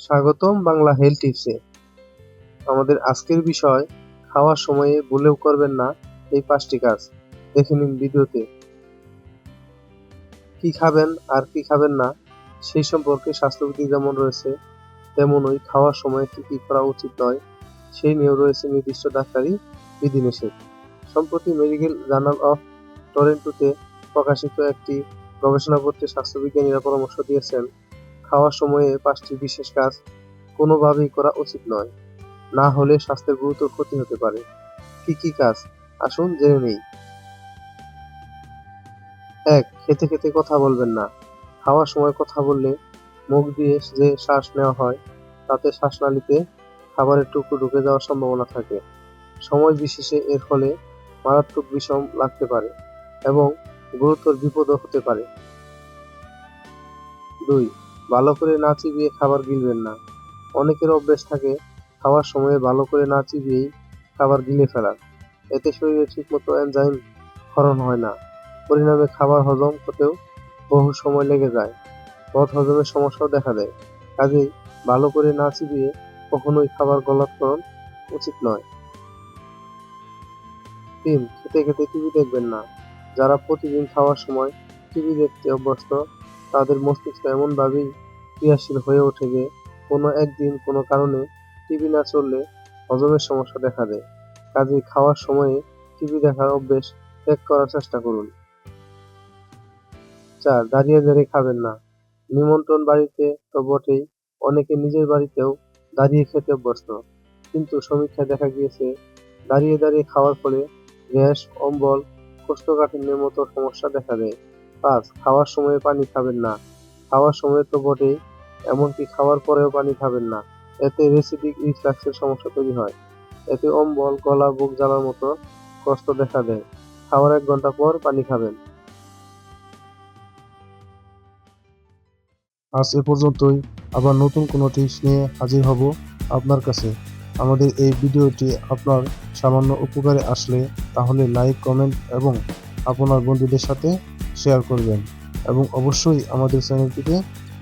স্বাগতম বাংলা হেলথ টিপসে। আমাদের আজকের বিষয়, খাওয়ার সময়ে ভুলেও করবেন না এই পাঁচটি কাজ। দেখে নিন ভিডিওতে। কি খাবেন আর কি খাবেন না, সেই সম্পর্কে স্বাস্থ্যবিধি যেমন রয়েছে, তেমনই খাওয়ার সময় কি কি করা উচিত নয়, সেই নিয়েও রয়েছে নির্দিষ্ট ডাক্তারি বিধিনিষেধ। সম্প্রতি মেডিকেল জার্নাল অফ টরেন্টোতে প্রকাশিত একটি গবেষণাপত্রে স্বাস্থ্যবিজ্ঞানীরা পরামর্শ দিয়েছেন খাওয়ার সময়ে পাঁচটি বিশেষ কাজ কোনোভাবেই করা উচিত নয়। না হলে স্বাস্থ্যের গুরুতর ক্ষতি হতে পারে। কি কি কাজ? আসুন জেনে নেই। এক, খেতে খেতে কথা বলবেন না। খাওয়ার সময় কথা বললে মুখ দিয়ে যে শ্বাস নেওয়া হয়, তাতে শ্বাসনালীতে খাবারের টুকরো ঢুকে যাওয়ার সম্ভাবনা থাকে। সময় বিশেষে এর ফলে মারাত্মক বিষম লাগতে পারে এবং গুরুতর বিপদও হতে পারে। দুই ভালো করে না চিবিয়ে খাবার গিলবেন না। অনেকের অভ্যেস থাকে, খাওয়ার সময় ভালো করে না চিবিয়েই খাবার গিলে ফেলার। এতে শরীরে ঠিকমতো এনজাইম ক্ষরণ হয় না। পরিণামে খাবার হজম হতেও বহু সময় লেগে যায়। পথ হজমের সমস্যাও দেখা দেয়। কাজেই ভালো করে না চিবিয়ে কখনোই খাবার গলাৎকরণ উচিত নয়। তিন, খেতে খেতে টিভি দেখবেন না। যারা প্রতিদিন খাওয়ার সময় টিভি দেখতে অভ্যস্ত, তাদের মস্তিষ্ক এমনভাবেই ক্রিয়াশীল হয়ে ওঠে যে কোনো একদিন কোনো কারণে টিভি না চললে হজমের সমস্যা দেখা দেয়। কাজেই খাওয়ার সময়ে টিভি দেখার অভ্যেস ত্যাগ করার চেষ্টা করুন। চার, দাঁড়িয়ে দাঁড়িয়ে খাবেন না। নিমন্ত্রণ বাড়িতে তো বটেই, অনেকে নিজের বাড়িতেও দাঁড়িয়ে খেতে অভ্যস্ত। কিন্তু সমীক্ষায় দেখা গিয়েছে, দাঁড়িয়ে দাঁড়িয়ে খাওয়ার ফলে গ্যাস, অম্বল, কোষ্ঠকাঠিন্যের মতো সমস্যা দেখা দেয়। পাঁচ, খাওয়ার সময় পানি খাবেন না। খাওয়ার সময় তো বটেই এমনকি খাওয়ার পরেও পানি খাবেন না। এতে রেসিডিক রিফ্লাক্সের সমস্যা তৈরি হয়। এতে অম্বল, গলা, বুক জ্বালার মতো কষ্ট দেখা দেয়। খাওয়ার এক ঘণ্টা পর পানি খাবেন। আজ এ পর্যন্তই। আবার নতুন কোনো টিপস নিয়ে হাজির হব আপনার কাছে। আমাদের এই ভিডিওটি আপনার সামান্য উপকারে আসলে তাহলে লাইক, কমেন্ট এবং আপনার বন্ধুদের সাথে শেয়ার করবেন। এবং অবশ্যই আমাদের চ্যানেলটিকে